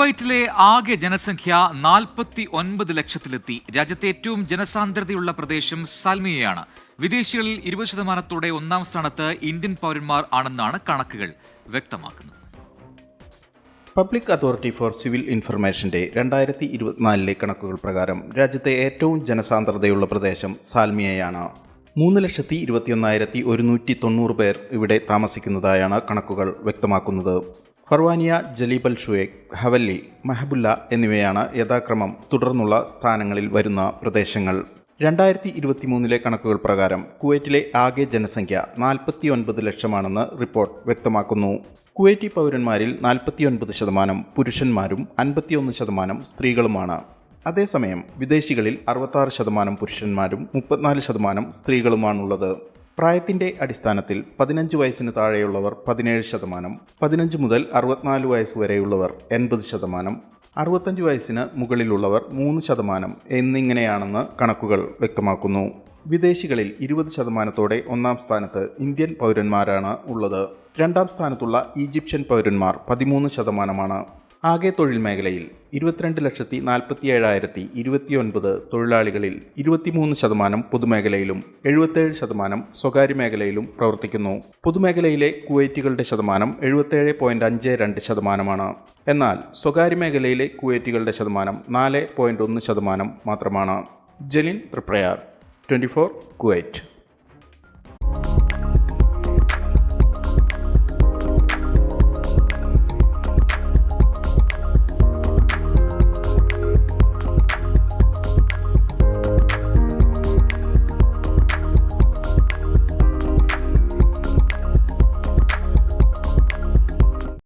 കുവൈറ്റിലെ ആകെ ജനസംഖ്യ നാൽപ്പത്തി ഒൻപത് ലക്ഷത്തിലെത്തി. രാജ്യത്തെ ഏറ്റവും ജനസാന്ദ്രതയുള്ള പ്രദേശം സൽമിയയാണ്. വിദേശികളിൽ ഇരുപത് ശതമാനത്തോടെ ഒന്നാം സ്ഥാനത്ത് ഇന്ത്യൻ പൗരന്മാർ ആണെന്നാണ് കണക്കുകൾ വ്യക്തമാക്കുന്നത്. പബ്ലിക് അതോറിറ്റി ഫോർ സിവിൽ ഇൻഫർമേഷന്റെ രണ്ടായിരത്തി ഇരുപത്തിനാലിലെ കണക്കുകൾ പ്രകാരം രാജ്യത്തെ ഏറ്റവും ജനസാന്ദ്രതയുള്ള പ്രദേശം സാൽമിയയാണ്. മൂന്ന് ലക്ഷത്തി ഇരുപത്തിയൊന്നായിരത്തി ഒരുന്നൂറ്റി തൊണ്ണൂറ് പേർ ഇവിടെ താമസിക്കുന്നതായാണ് കണക്കുകൾ വ്യക്തമാക്കുന്നത്. ഫർവാനിയ ജലീബൽ ഷുയേഖ് ഹവല്ലി മെഹബുല്ല എന്നിവയാണ് യഥാക്രമം തുടർന്നുള്ള സ്ഥാനങ്ങളിൽ വരുന്ന പ്രദേശങ്ങൾ. രണ്ടായിരത്തി ഇരുപത്തി മൂന്നിലെ കണക്കുകൾ പ്രകാരം കുവൈറ്റിലെ ആകെ ജനസംഖ്യ നാൽപ്പത്തി ഒൻപത് ലക്ഷമാണെന്ന് റിപ്പോർട്ട് വ്യക്തമാക്കുന്നു. കുവൈറ്റി പൗരന്മാരിൽ നാൽപ്പത്തിയൊൻപത് ശതമാനം പുരുഷന്മാരും അൻപത്തിയൊന്ന് ശതമാനം സ്ത്രീകളുമാണ്. അതേസമയം വിദേശികളിൽ അറുപത്താറ് ശതമാനം പുരുഷന്മാരും മുപ്പത്തിനാല് ശതമാനം സ്ത്രീകളുമാണുള്ളത്. പ്രായത്തിന്റെ അടിസ്ഥാനത്തിൽ പതിനഞ്ച് വയസ്സിന് താഴെയുള്ളവർ പതിനേഴ് ശതമാനം പതിനഞ്ച് മുതൽ അറുപത്തിനാല് വയസ്സ് വരെയുള്ളവർ എൺപത് ശതമാനം അറുപത്തഞ്ച് വയസ്സിന് മുകളിലുള്ളവർ മൂന്ന് ശതമാനം എന്നിങ്ങനെയാണെന്ന് കണക്കുകൾ വ്യക്തമാക്കുന്നു. വിദേശികളിൽ ഇരുപത് ശതമാനത്തോടെ ഒന്നാം സ്ഥാനത്ത് ഇന്ത്യൻ പൗരന്മാരാണ് ഉള്ളത്. രണ്ടാം സ്ഥാനത്തുള്ള ഈജിപ്ഷ്യൻ പൗരന്മാർ പതിമൂന്ന് ശതമാനമാണ്. ആകെ തൊഴിൽ മേഖലയിൽ ഇരുപത്തിരണ്ട് ലക്ഷത്തി നാൽപ്പത്തി ഏഴായിരത്തി ഇരുപത്തിയൊൻപത് തൊഴിലാളികളിൽ ഇരുപത്തിമൂന്ന് ശതമാനം പൊതുമേഖലയിലും എഴുപത്തേഴ് ശതമാനം സ്വകാര്യ മേഖലയിലും പ്രവർത്തിക്കുന്നു. പൊതുമേഖലയിലെ കുവൈറ്റുകളുടെ ശതമാനം എഴുപത്തേഴ് പോയിന്റ് അഞ്ച് രണ്ട് ശതമാനമാണ്. എന്നാൽ സ്വകാര്യ മേഖലയിലെ കുവൈറ്റുകളുടെ ശതമാനം നാല് പോയിന്റ് ഒന്ന് ശതമാനം മാത്രമാണ്. ജലിൻ പ്രിപ്രയാർ ട്വന്റി ഫോർ കുവൈറ്റ്.